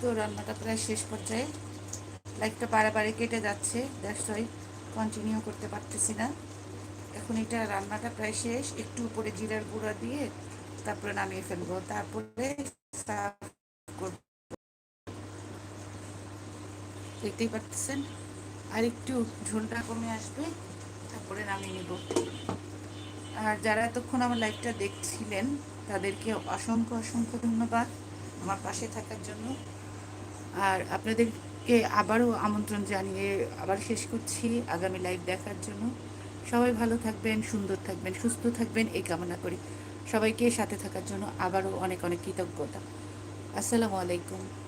তো রান্নাটা প্রায় শেষ পর্যায়ে লাইটটা বারে কেটে যাচ্ছে। দ্যাটস কন্টিনিউ করতে পারতেছি না। এখন এটা রান্নাটা প্রায় শেষ। একটু উপরে জিরার গুঁড়া দিয়ে তারপরে নামিয়ে ফেলব। তারপরে দেখতেই পাচ্ছেন? আর একটু ঝোলটা কমে আসবে, তারপরে নামিয়ে নেব। আর যারা এতক্ষণ আমার লাইফটা দেখছিলেন, তাদেরকে অসংখ্য অসংখ্য ধন্যবাদ আমার পাশে থাকার জন্য। আর আপনাদেরকে আবারও আমন্ত্রণ জানিয়ে আবার শেষ করছি আগামী লাইভ দেখার জন্য। সবাই ভালো থাকবেন, সুন্দর থাকবেন, সুস্থ থাকবেন, এই কামনা করি। সবাইকে সাথে থাকার জন্য আবারও অনেক অনেক কৃতজ্ঞতা। আসসালামু আলাইকুম।